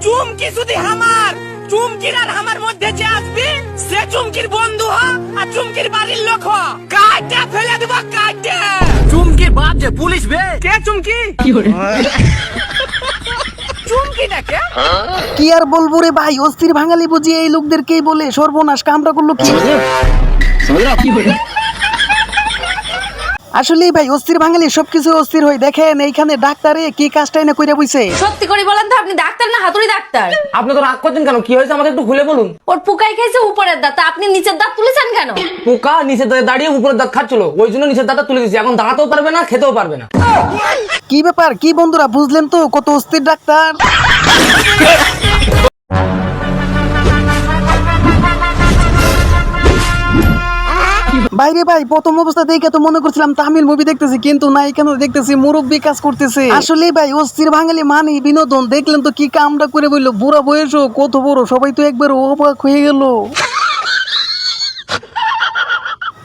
চুমকি যদি আমার চুমকির আর আমার মধ্যে যে আসবি সে চুমকির বন্ধু হ আর চুমকির বাড়ির লোক হ। কাটে ফেলে দেবো কাটে চুমকির বাপ যে পুলিশ বে। কে চুমকি? চুমকি না কে? কি আর বলব রে ভাই অস্থির ভাঙালি বুঝি এই লোকদেরকেই বলে সর্বনাশ কামটা করল কি? আসলে ভাই অস্থির ভাঙালি সবকিছু অস্থির হয়ে। দেখেন এইখানে ডাক্তারে কি কাজটা এনে কইরা বুঝছে সত্যি করে বলেন তো আপনি ডাক্তার না হাতুড়ি ডাক্তার? আপনি তো রাগ করছেন কেন? কি হয়েছে? আমাকে একটু খুলে বলুন। ওর পুকাই খেয়েছে উপরের দাঁত আপনি নিচের দাঁত তুলেছেন কেন? পোকা নিচের নিচে দাঁড়িয়ে উপরের দাঁত খাচ্ছিল। ওই জন্য নিচের দাঁতটা তুলে দিয়েছি। এখন দাঁড়াতেও পারবে না খেতেও পারবে না। কি ব্যাপার? কি বন্ধুরা বুঝলেন তো কত অস্থির ডাক্তার? বাইরে ভাই, প্রথম অবস্থা দেখে তো মনে করছিলাম তামিল মুভি দেখতেছি, কিন্তু না এখানে দেখতেছি মুরব্বী কাজ করতেছে। আসলে ভাই, অস্থির বাঙালি মানে বিনোদন। দেখলেন তো কি কামটা করে বলল, বুড়া বয়সও কত বড়, সবাই তো একবার অবাক হয়ে গেল।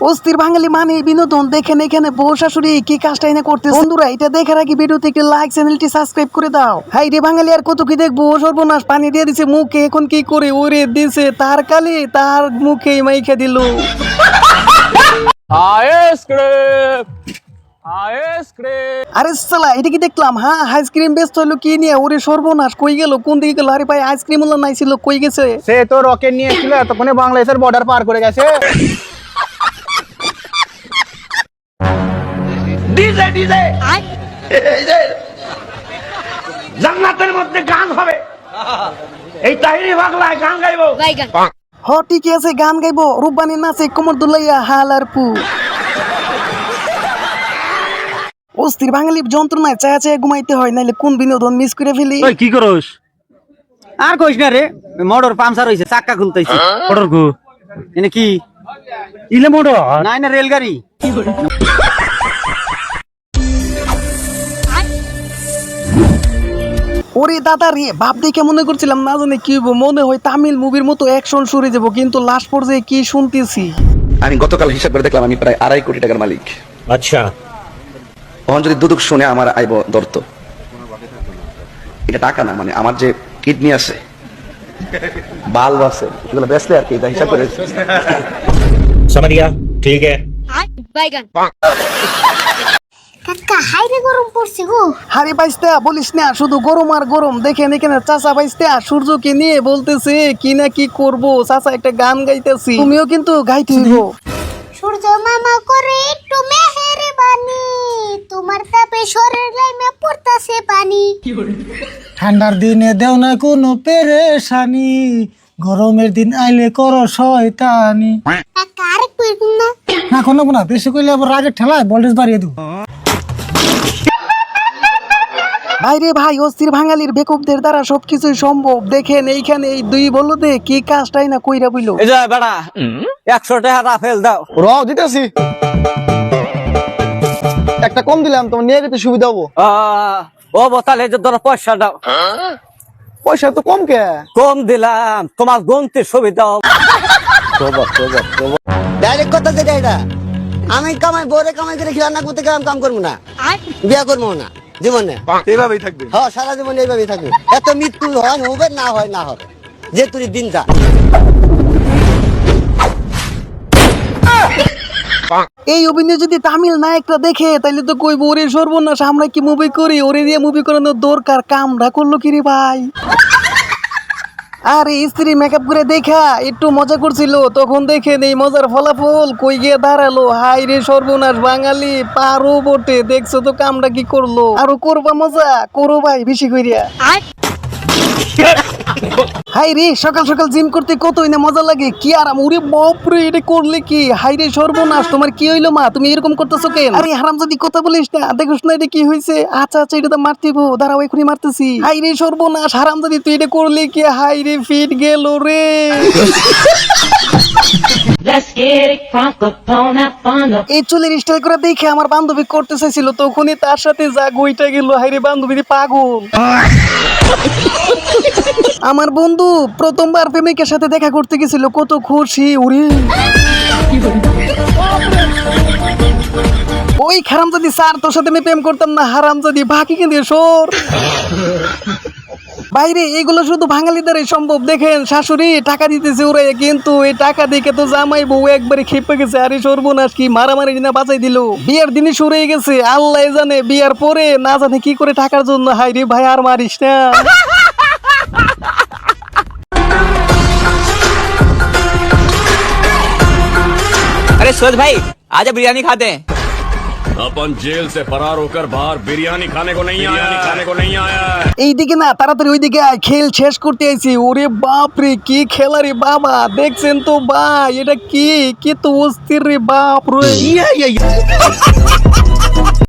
অস্থির বাঙালি মানে বিনোদন। দেখেন এখানে বউ শাশুড়ি কি কাজটা এনে করতে বন্ধুরা, এটা দেখার আগে ভিডিওতে একটি লাইক চ্যানেলটি সাবস্ক্রাইব করে দাও। হাই রে বাঙালি, আর কত কি দেখব? সর্বনাশ, পানি দিয়ে দিছে মুখে। এখন কি করে? ওরে দিছে তার কালে, তার মুখে মাইখে দিল। আরে সালা এটা কি দেখলাম? হ্যাঁ আইসক্রিম ব্যস্ত হলো কি নিয়ে? ওরে সর্বনাশ কই গেল? কোন দিকে গেল? আরে ভাই আইসক্রিম ওলা নাই ছিল কই গেছে? সে তো রকেট নিয়ে এসেছিল এতক্ষণে বাংলাদেশের বর্ডার পার করে গেছে। ডিজে ডিজে জান্নাতের মধ্যে গান হবে। এই তাহিরি বাংলায় গান গাইবো। হ ঠিকই আছে গান গাইবো। রূপবানি নাচে কোমর দুলাইয়া হাল আর পু অস্থির বাঙালি যন্ত্রণায় চায়া চায়া ঘুমাইতে হয় নাইলে কোন বিনোদন মিস করে ফেলি? কি করস? আর কইস না রে মোটর পাংচার হইছে চাক্কা খুলতেছি। মোটর কু? এনে কি? ইলে মোটর নাই না রেলগাড়ি। ওরে দাদা রে বাপ দেখে মনে করছিলাম না জানি কি হইবো, মনে হয় তামিল মুভির মতো অ্যাকশন সরে যাবো কিন্তু লাস্ট পর্যায়ে কি শুনতেছি আমি গতকাল হিসাব করে দেখলাম আমি প্রায় আড়াই কোটি টাকার মালিক আচ্ছা তখন যদি দুদক শুনে আমার আইব দর্ত এটা টাকা না মানে আমার যে কিডনি আছে বাল্ব আছে এগুলো বেসলে আর কি এটা হিসাব করে समझ गया ठीक है কাকা হাইরে গরম পড়ছে গো। হারে বাইস্তা বলিস না শুধু গরম আর গরম। দেখেন এখানে চাচা বাইস্তা সূর্যকে নিয়ে বলতেছে কি না কি করব? চাচা একটা গান গাইতেছি। তুমিও কিন্তু গাইতে হইব। সূর্য মামা করে একটু মেহেরে তোমার তাপে শরীর লাইমে পড়তাছে পানি। ঠান্ডার দিনে দেও না কোনো পেরেশানি গরমের দিন আইলে করো শয়তানি। কাকা আরেকটু না। না কোনো না বেশি করলে আবার রাগের ঠেলায় ভোল্টেজ বাড়িয়ে দেবো। ভাইরে ভাই অস্থির ভাঙালির বেকুবদের দ্বারা সবকিছুই সম্ভব। দেখেন এইখানে এই দুই বলদে কি কাজটাই না কইরা বইল। এই যে বেড়া একশো টাকা রাফেল দাও। র দিতেছি। একটা কম দিলাম তোমার নিয়ে যেতে সুবিধা হব। ও বোতাল এই যে ধরো পয়সা দাও। পয়সা তো কম কে? কম দিলাম তোমার গন্তে সুবিধা হবে। ডাইরেক্ট কথা যেটা এটা। আমি কামাই বরে কামাই করে রান্না করতে গেলাম কাম করব না। বিয়া করব না। জীবনে। এইভাবেই থাকবে। হ্যাঁ সারা জীবন এইভাবেই থাকবে। এত মৃত্যু হয় হবে না হয় না হবে। যে তুই দিনটা এই অভিনয় যদি তামিল নায়করা দেখে তাহলে তো কইব ওরে সর্বনাশ আমরা কি মুভি করি? ওরে দিয়ে মুভি করানোর দরকার কামটা করল কি রে ভাই? আরে স্ত্রী মেকআপ করে দেখা একটু মজা করছিল তখন দেখে নেই মজার ফলাফল কই গিয়ে দাঁড়াল? হাই রে সর্বনাশ বাঙালি পারো বটে দেখছ তো কামটা কি করল? আরও করবা মজা? করো ভাই বেশি কইরা। হাই রে সকাল সকাল জিম করতে কতই না মজা লাগে। কি আরাম উরে বাপরে এটা করলে কি? হাই রে সর্বনাশ তোমার কি হইল মা? তুমি এরকম করতেছো কেন? আরে হারাম যদি কথা বলিস না। দেখোস না এটা কি হয়েছে আচ্ছা আচ্ছা এটা তো মারতেইবো দাঁড়াও এখনই মারতেছি। হাই রে সর্বনাশ হারাম যদি তুই এটা করলে কি? হাই রে ফিট গেল রে। এই চুলের স্টাইল করে দেখে আমার বান্ধবী করতে চাইছিল তখনই তার সাথে যা গইটা গেল। হাইরে বান্ধবী পাগল। আমার বন্ধু প্রথমবার প্রেমিকের সাথে দেখা করতে গেছিল, কত খুশি উড়ি ওই খারাম যদি স্যার, তোর সাথে আমি প্রেম করতাম না হারাম যদি বাকি কিন্তু সর। বাইরে, এগুলো শুধু বাঙালিদের সম্ভব, দেখেন, শাশুড়ি টাকা দিতেছে ওরা, কিন্তু এই টাকা দেখে তো জামাই বউ একবারে খেপে গেছে, আরে সর্বনাশ, কি মারামারি না বাঁচাই দিল। বিয়ার দিনই হয়ে গেছে, আল্লাহ জানে, বিয়ার পরে না জানে কি করে টাকার জন্য হাই রে ভাই, আর মারিস না। अरे सोच भाई आजा बिरयानी खाते हैं अपन जेल से फरार होकर बाहर बिरयानी खाने को नहीं आया खाने को नहीं आया है এইদিকে না তাড়াতাড়ি ওইদিকে আয় খেল শেষ করতে আইছি ওরে বাপ রে কি খেলা রে বাবা দেখছেন তো ভাই এটা কি কি তো অস্থির রে বাপ রে